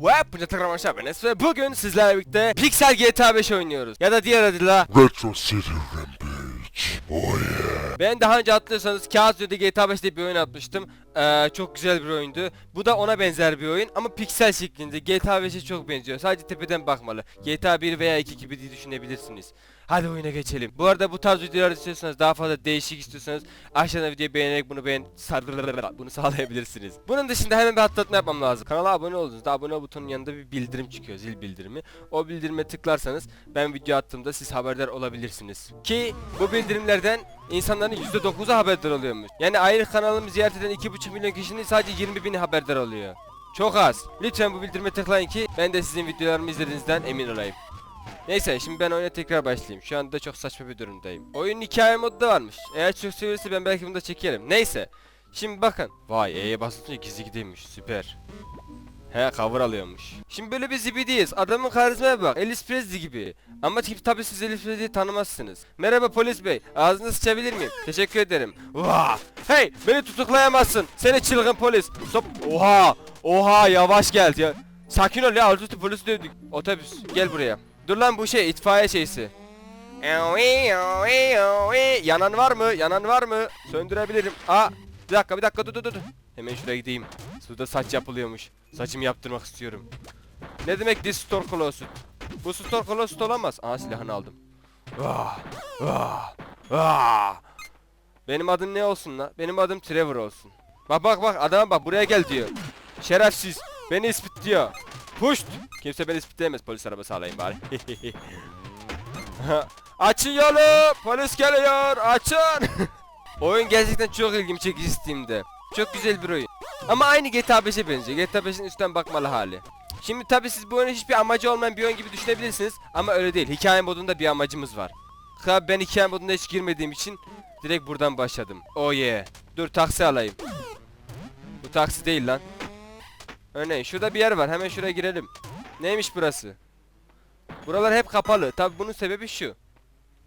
Web Instagram aşağı ve bugün sizlerle birlikte Pixel GTA 5 oynuyoruz. Ya da diğer adıyla Retro City Rampage. Oh yeah. ben daha önce hatırlıyorsanız Kağıt Üzerinde GTA 5 diye bir oyun atmıştım. Ee, çok güzel bir oyundu. Bu da ona benzer bir oyun ama piksel şeklinde. GTA 5'e çok benziyor. Sadece tepeden bakmalı. GTA 1 veya 2 gibi diye düşünebilirsiniz. Hadi oyuna geçelim. Bu arada bu tarz videolar istiyorsanız daha fazla değişik istiyorsanız aşağıda videoyu beğenerek bunu beğen bunu sağlayabilirsiniz. Bunun dışında hemen bir hatırlatma yapmam lazım. Kanala abone olduğunuzda abone ol butonunun yanında bir bildirim çıkıyor. Zil bildirimi. O bildirime tıklarsanız ben video attığımda siz haberdar olabilirsiniz. Ki bu bildirimlerden insanların %9'u haberdar oluyormuş. Yani ayrı kanalımı ziyaret eden 2,5 milyon kişinin sadece 20 bini haberdar oluyor. Çok az. Lütfen bu bildirime tıklayın ki ben de sizin videolarımı izlediğinizden emin olayım. Neyse şimdi ben oyuna tekrar başlayayım. Şu anda çok saçma bir durumdayım. Oyun hikaye modu da varmış. Eğer çok sevilirse ben belki bunu da çekerim. Neyse. Şimdi bakın. Vay E'ye basınca gizli gideymiş. Süper. He cover alıyormuş. Şimdi böyle bir zibidiyiz. Adamın karizmaya bak. Elvis Presley gibi. Ama tabi tabi siz Elvis Presley'i tanımazsınız. Merhaba polis bey. Ağzını sıçabilir miyim? Teşekkür ederim. Vah. Hey beni tutuklayamazsın. Seni çılgın polis. Stop. Oha. Oha yavaş gel ya. Sakin ol ya alt üstü polisi dövdük. Otobüs gel buraya. Dur lan bu şey itfaiye şeysi. Yanan var mı? Yanan var mı? Söndürebilirim. Aa, bir dakika bir dakika dur dur dur. Hemen şuraya gideyim. Suda saç yapılıyormuş. Saçımı yaptırmak istiyorum. Ne demek this store closet? Bu store closet olamaz. Aa silahını aldım. Benim adım ne olsun la? Benim adım Trevor olsun. Bak bak bak adama bak buraya gel diyor. Şerefsiz. Beni ispitliyor. Puşt. Kimse beni ispitleyemez. Polis arabası alayım bari. Açın yolu. Polis geliyor. Açın. oyun gerçekten çok ilgimi çekici Steam'de. Çok güzel bir oyun. Ama aynı GTA 5'e benziyor. GTA 5'in üstten bakmalı hali. Şimdi tabi siz bu oyunun hiçbir amacı olmayan bir oyun gibi düşünebilirsiniz. Ama öyle değil. Hikaye modunda bir amacımız var. Ha, ben hikaye modunda hiç girmediğim için direkt buradan başladım. Oh yeah. Dur taksi alayım. Bu taksi değil lan. Örneğin şurada bir yer var. Hemen şuraya girelim. Neymiş burası? Buralar hep kapalı. Tabi bunun sebebi şu.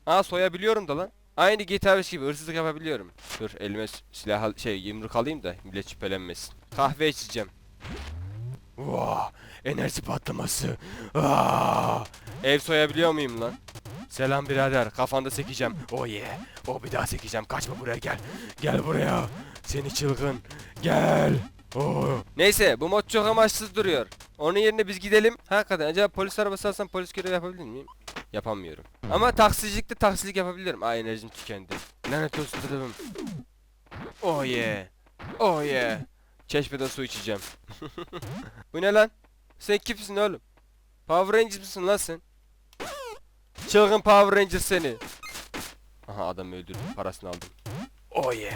Aa soyabiliyorum da lan. Aynı GTA 5 gibi hırsızlık yapabiliyorum. Dur elime silah şey yumruk alayım da millet şüphelenmesin. Kahve içeceğim. Vaa, enerji patlaması. Aa, ev soyabiliyor muyum lan? Selam birader kafanda sekeceğim. Oh yeah. Oh bir daha sekeceğim. Kaçma buraya gel. Gel buraya. Seni çılgın. Gel. Neyse bu mod çok amaçsız duruyor. Onun yerine biz gidelim. Hakikaten acaba polis arabası alsam polis görevi yapabilir miyim? Yapamıyorum. Ama taksicilikte taksilik yapabilirim. Aa enerjim tükendi. Lanet olsun dedim. Oh yeah. Oh yeah. Çeşmeden su içeceğim. bu ne lan? Sen kimsin oğlum? Power Ranger mısın lan sen? Çılgın Power Ranger seni. Aha adam öldürdüm. Parasını aldım. Oh yeah.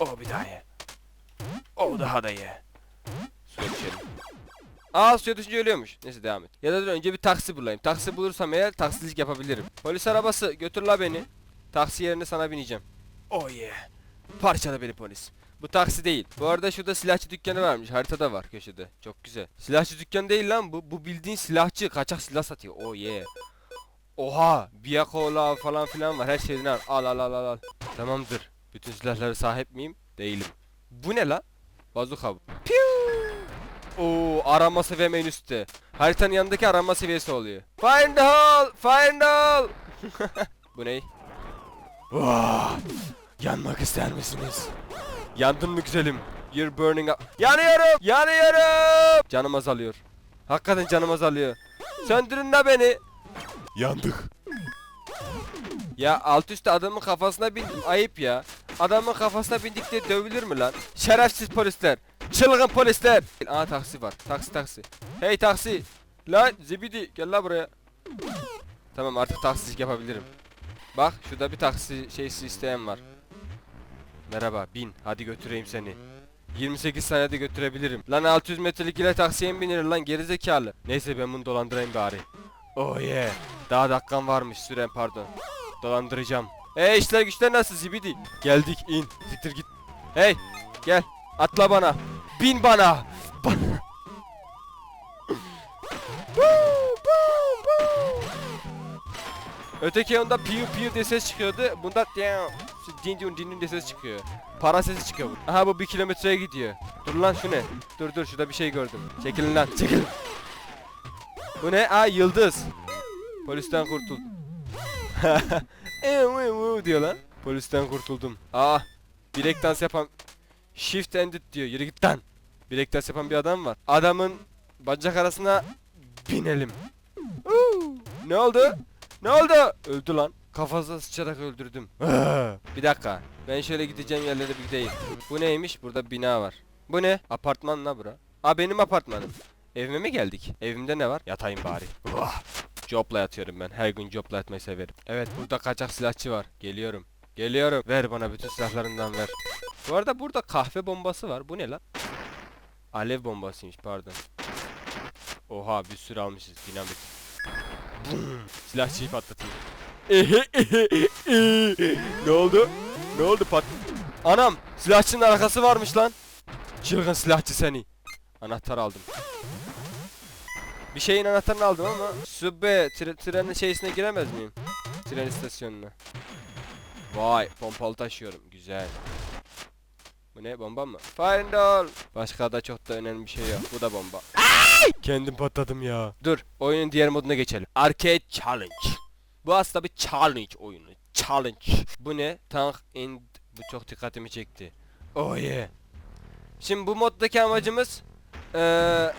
Oh bir daha ye. Oh daha da ye. Suya düşelim. Aa suya düşünce ölüyormuş. Neyse devam et. Ya da dur önce bir taksi bulayım. Taksi bulursam eğer taksicilik yapabilirim. Polis arabası götür la beni. Taksi yerine sana bineceğim. Oh yeah. Parçala beni polis. Bu taksi değil. Bu arada şurada silahçı dükkanı varmış. Haritada var köşede. Çok güzel. Silahçı dükkanı değil lan bu. Bu bildiğin silahçı. Kaçak silah satıyor. Oh yeah. Oha. Biyakola falan filan var. Her şeyden al. Al al al al. al. Tamamdır. Bütün silahlara sahip miyim? Değilim. Bu ne la? Bazuka. Piu! Oo arama seviyem en üstte. Haritanın yanındaki arama seviyesi oluyor. Find the hole! Find the hole! bu ne? Vah! Yanmak ister misiniz? Yandın mı güzelim? You're burning up. Yanıyorum! Yanıyorum! Canım azalıyor. Hakikaten canım azalıyor. Söndürün la beni. Yandık. Ya alt üstte adamın kafasına bindim. Ayıp ya. Adamın kafasına bindik diye dövülür mü lan? Şerefsiz polisler. Çılgın polisler. Aa taksi var. Taksi taksi. Hey taksi. Lan zibidi gel la buraya. Tamam artık taksicilik yapabilirim. Bak şurada bir taksi şeysi isteyen var. Merhaba bin hadi götüreyim seni. 28 saniyede götürebilirim. Lan 600 metrelik ile taksiye mi binilir lan gerizekalı. Neyse ben bunu dolandırayım bari. Oh yeah. Daha dakikan varmış süren pardon. Dolandıracağım. Hey işler güçler nasıl zibidi? Geldik in. Siktir git. Hey gel atla bana. Bin bana. Bana. Öteki onda piu piu diye ses çıkıyordu. Bunda din din din diye ses çıkıyor. Para sesi çıkıyor. Aha bu bir kilometreye gidiyor. Dur lan şu ne? Dur dur şurada bir şey gördüm. Çekilin lan çekilin. Bu ne? Aa yıldız. Polisten kurtul. Diyor lan. Polisten kurtuldum. Aa bilek dans yapan Shift ended diyor. Yürü git lan. Bilek dans yapan bir adam var. Adamın bacak arasına binelim. Ne oldu? Ne oldu? Öldü lan. Kafasına sıçarak öldürdüm. bir dakika. Ben şöyle gideceğim yerlere bir gideyim. Bu neymiş? Burada bina var. Bu ne? Apartman la bura. Aa benim apartmanım. Evime mi geldik? Evimde ne var? Yatayım bari. Jopla yatıyorum ben. Her gün jopla yatmayı severim. Evet burada kaçak silahçı var. Geliyorum. Geliyorum. Ver bana bütün silahlarından ver. Bu arada burada kahve bombası var. Bu ne lan? Alev bombasıymış pardon. Oha bir sürü almışız dinamit. Silahçıyı patlatayım. ne oldu? Ne oldu pat? Anam silahçının arkası varmış lan. Çılgın silahçı seni. Anahtar aldım. Bir şeyin anahtarını aldım ama Subbe tre trenin şeysine giremez miyim? Tren istasyonuna. Vay pompalı taşıyorum güzel. Bu ne bomba mı? And all. Başka da çok da önemli bir şey yok. Bu da bomba. Kendim patladım ya. Dur oyunun diğer moduna geçelim. Arcade Challenge. Bu aslında bir challenge oyunu. Challenge. Bu ne? Tank in... Bu çok dikkatimi çekti. Oh yeah. Şimdi bu moddaki amacımız eee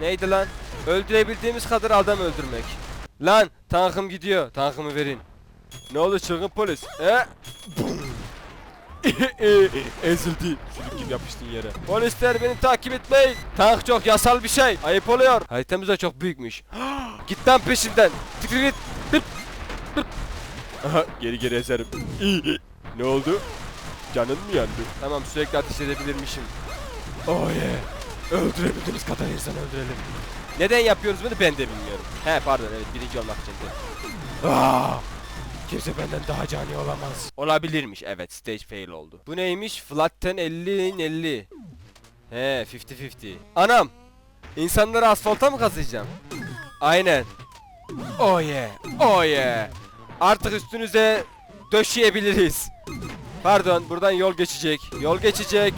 neydi lan? Öldürebildiğimiz kadar adam öldürmek. Lan tankım gidiyor. Tankımı verin. Ne oldu çılgın polis? E? Ezildi. Sülük gibi yapıştın yere. Polisler beni takip etmeyin. Tank çok yasal bir şey. Ayıp oluyor. Haritamız da çok büyükmüş. git lan peşinden. Aha geri geri ezerim. ne oldu? Canın mı yandı? Tamam sürekli ateş edebilirmişim. Oh yeah. Öldürebildiğimiz kadar insan öldürelim. Neden yapıyoruz bunu ben de bilmiyorum. He pardon evet birinci olmak için. Aa, kimse benden daha cani olamaz. Olabilirmiş evet stage fail oldu. Bu neymiş? Flatten 50'in 50. He 50-50. Anam! İnsanları asfalta mı kazıyacağım? Aynen. Oh yeah. Oh yeah. Artık üstünüze döşeyebiliriz. Pardon buradan yol geçecek. Yol geçecek.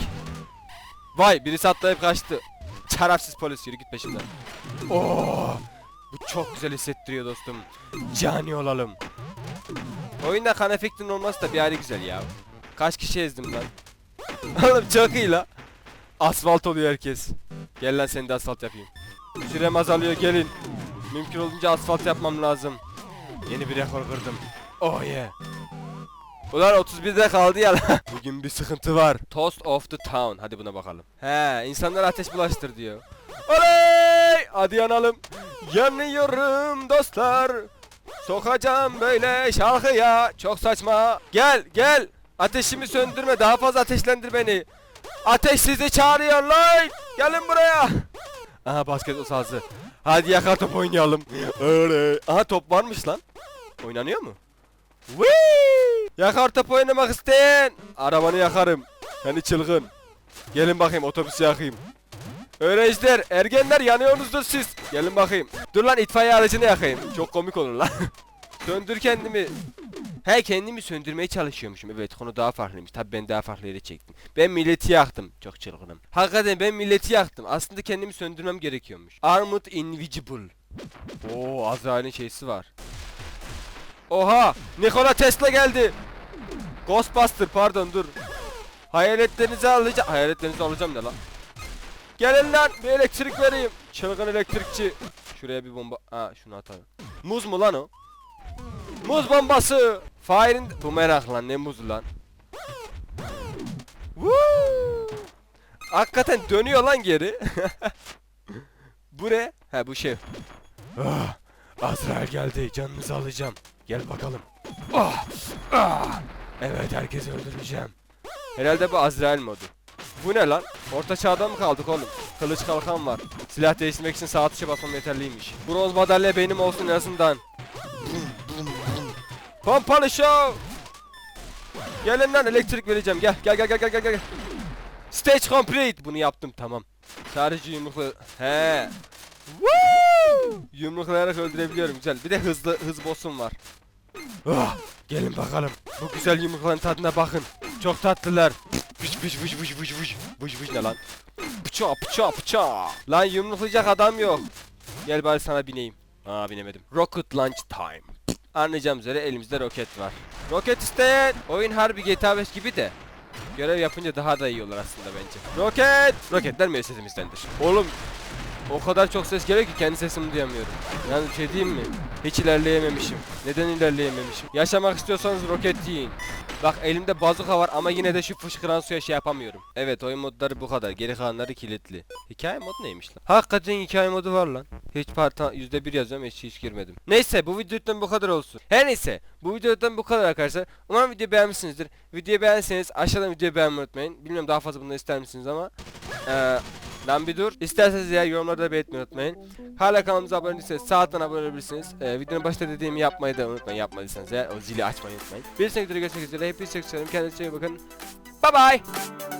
Vay birisi atlayıp kaçtı. Çarapsız polis yürü git peşimden. Oo, bu çok güzel hissettiriyor dostum. Cani olalım. Oyunda kan efektinin olması da bir ayrı güzel ya. Kaç kişi ezdim lan? Oğlum çok iyi la. Asfalt oluyor herkes. Gel lan seni de asfalt yapayım. Sürem azalıyor gelin. Mümkün olunca asfalt yapmam lazım. Yeni bir rekor kırdım. Oh yeah. Ulan 31'de kaldı ya lan. Bugün bir sıkıntı var. Toast of the town. Hadi buna bakalım. He, insanlar ateş bulaştır diyor. Oley! Hadi yanalım. Yanıyorum dostlar. Sokacağım böyle şarkıya. Çok saçma. Gel, gel. Ateşimi söndürme. Daha fazla ateşlendir beni. Ateş sizi çağırıyor lan. Gelin buraya. Aha basket sahası. Hadi yakar top oynayalım. Öyle. Aha top varmış lan. Oynanıyor mu? Whee! Yakar top oynamak isteyen arabanı yakarım. Hani çılgın. Gelin bakayım otobüsü yakayım. Öğrenciler, ergenler yanıyorsunuzdur siz. Gelin bakayım. Dur lan itfaiye aracını yakayım. Çok komik olur lan. Söndür kendimi. He kendimi söndürmeye çalışıyormuşum. Evet konu daha farklıymış. Tabi ben daha farklı yere çektim. Ben milleti yaktım. Çok çılgınım. Hakikaten ben milleti yaktım. Aslında kendimi söndürmem gerekiyormuş. Armut Invisible. Oo Azrail'in şeysi var. Oha! Nikola Tesla geldi. Ghostbuster pardon dur. Hayaletlerinizi alacağım. Hayaletlerinizi alacağım ne lan? Gelin lan bir elektrik vereyim. Çılgın elektrikçi. Şuraya bir bomba. Ha şunu atalım. Muz mu lan o? Muz bombası. Fire'in... Bu merak lan ne muzu lan? Woo! Hakikaten dönüyor lan geri. bu ne? Ha bu şey. Ah, Azrail geldi. Canınızı alacağım. Gel bakalım. Ah, ah. Evet herkesi öldüreceğim. Herhalde bu Azrail modu. Bu ne lan? Orta çağda mı kaldık oğlum? Kılıç kalkan var. Silah değiştirmek için sağ tuşa basmam yeterliymiş. Bronz madalya benim olsun en azından. Pompalı show! Gelin lan elektrik vereceğim. Gel gel gel gel gel gel. Stage complete. Bunu yaptım tamam. Sadece yumrukla... He. Woo! Yumruklayarak öldürebiliyorum güzel. Bir de hızlı hız boss'um var. Ah, gelin bakalım. Bu güzel yumrukların tadına bakın. Çok tatlılar. Vış vış vış vış vış vış. Vış vış ne lan? Bıça bıça bıça. Lan yumruklayacak adam yok. Gel bari sana bineyim. Aa binemedim. Rocket Launch Time. Anlayacağım üzere elimizde roket var. Roket isteyen. Oyun harbi GTA 5 gibi de. Görev yapınca daha da iyi olur aslında bence. Roket! Roketler müessesemizdendir. Oğlum o kadar çok ses geliyor ki kendi sesimi duyamıyorum. Yani şey diyeyim mi? Hiç ilerleyememişim. Neden ilerleyememişim? Yaşamak istiyorsanız roket yiyin. Bak elimde bazuka var ama yine de şu fışkıran suya şey yapamıyorum. Evet oyun modları bu kadar. Geri kalanları kilitli. Hikaye mod neymiş lan? Hakikaten hikaye modu var lan. Hiç parta %1 yazıyorum hiç hiç girmedim. Neyse bu videodan bu kadar olsun. Her neyse bu videodan bu kadar arkadaşlar. Umarım videoyu beğenmişsinizdir. Videoyu beğenseniz aşağıdan videoyu beğenmeyi unutmayın. Bilmiyorum daha fazla bundan ister misiniz ama. Eee Lan bir dur. İsterseniz ya yorumlarda belirtmeyi unutmayın. Hala kanalımıza abone değilseniz sağ alttan abone olabilirsiniz. Ee, videonun başta dediğimi yapmayı da unutmayın. Yapmadıysanız ya o zili açmayı unutmayın. Bir sonraki videoda görüşmek üzere. Hepinize çok seviyorum. Kendinize iyi bakın. Bye bye.